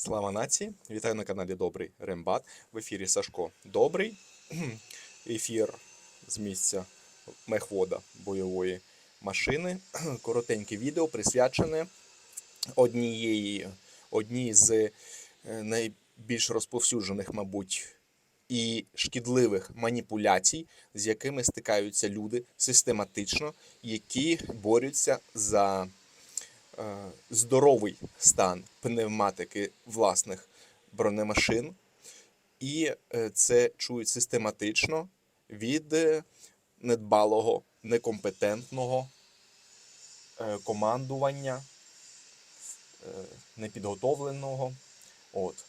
Слава нації! Вітаю на каналі Добрий Рембат. В ефірі Сашко Добрий. Ефір з місця мехвода бойової машини. Коротеньке відео присвячене однієї, одній з е, найбільш розповсюджених, мабуть, і шкідливих маніпуляцій, з якими стикаються люди систематично, які борються за здоровий стан пневматики власних бронемашин, і е, це чують систематично від е, недбалого, некомпетентного е, командування, е, непідготовленого. От.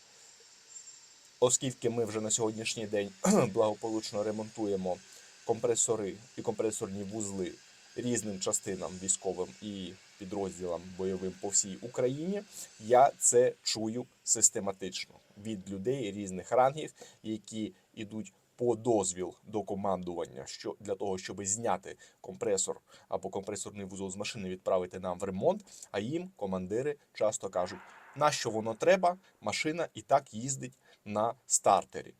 Оскільки ми вже на сьогоднішній день благополучно ремонтуємо компресори і компресорні вузли різним частинам військовим і підрозділам бойовим по всій Україні, я це чую систематично від людей різних рангів, які йдуть по дозвіл до командування, що для того, щоб зняти компресор або компресорний вузол з машини, відправити нам в ремонт. А їм командири часто кажуть, на що воно треба, машина і так їздить на стартері,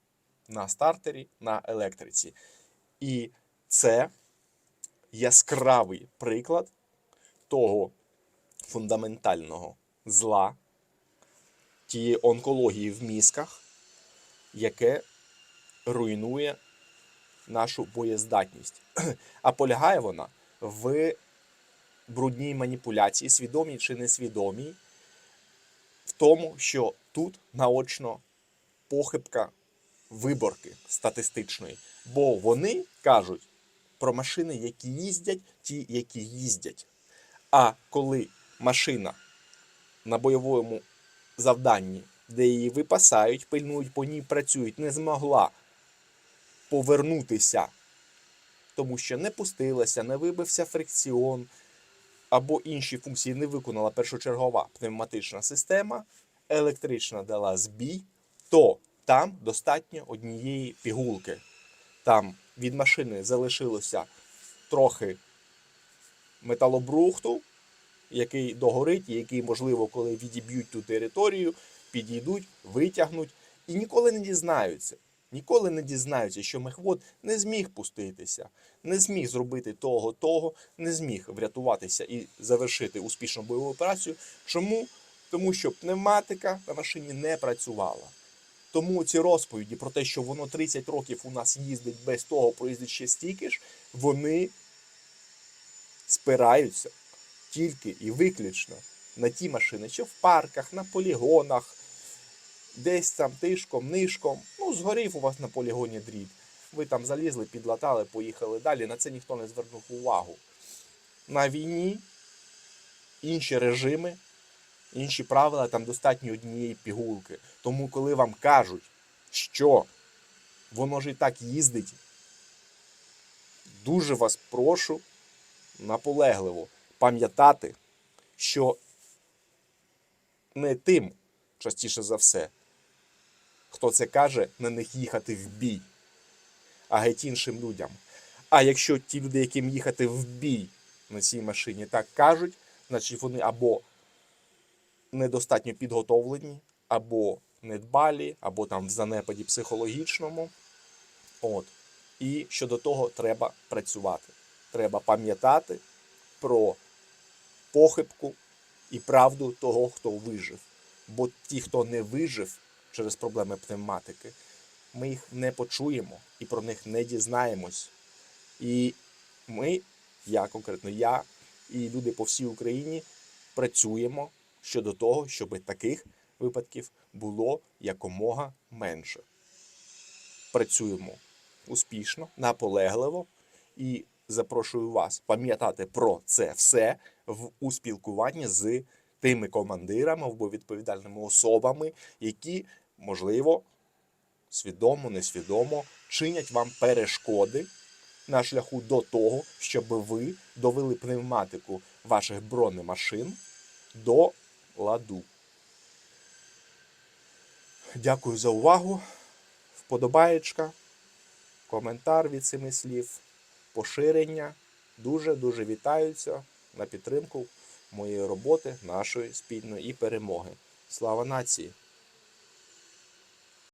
на стартері, на електриці. І це яскравий приклад того фундаментального зла, тієї онкології в мізках, яке руйнує нашу боєздатність. А полягає вона в брудній маніпуляції, свідомій чи несвідомій, в тому, що тут наочно похибка виборки статистичної. Бо вони кажуть про машини, які їздять, ті, які їздять. А коли машина на бойовому завданні, де її випасають, пильнують, по ній працюють, не змогла повернутися, тому що не пустилася, не вибився фрикціон, або інші функції не виконала першочергова пневматична система, електрична дала збій, то там достатньо однієї пігулки. Там від машини залишилося трохи металобрухту, який догорить, і який, можливо, коли відіб'ють ту територію, підійдуть, витягнуть і ніколи не дізнаються. Ніколи не дізнаються, що мехвод не зміг пуститися, не зміг зробити того, того, не зміг врятуватися і завершити успішну бойову операцію. Чому? Тому що пневматика на машині не працювала. Тому ці розповіді про те, що воно 30 років у нас їздить без того, проїздить ще стільки ж, вони спираються тільки і виключно на ті машини, що в парках, на полігонах, десь там тишком, нишком. Ну, згорів у вас на полігоні дріт. Ви там залізли, підлатали, поїхали далі. На це ніхто не звернув увагу. На війні інші режими, інші правила, там достатньо однієї пігулки. Тому, коли вам кажуть, що воно ж і так їздить, дуже вас прошу наполегливо пам'ятати, що не тим, частіше за все, хто це каже, на них їхати в бій, а геть іншим людям. А якщо ті люди, яким їхати в бій на цій машині, так кажуть, значить вони або недостатньо підготовлені, або недбалі, або там в занепаді психологічному. От. І щодо того треба працювати. Треба пам'ятати про похибку і правду того, хто вижив. Бо ті, хто не вижив через проблеми пневматики, ми їх не почуємо і про них не дізнаємось. І ми, я конкретно я і люди по всій Україні працюємо щодо того, щоб таких випадків було якомога менше. Працюємо успішно, наполегливо і запрошую вас пам'ятати про це все в у спілкуванні з тими командирами або відповідальними особами, які, можливо, свідомо, несвідомо чинять вам перешкоди на шляху до того, щоб ви довели пневматику ваших бронемашин до ладу. Дякую за увагу. Вподобаєчка, коментар від семи слів, поширення. Дуже-дуже вітаються на підтримку моєї роботи, нашої спільної і перемоги. Слава нації!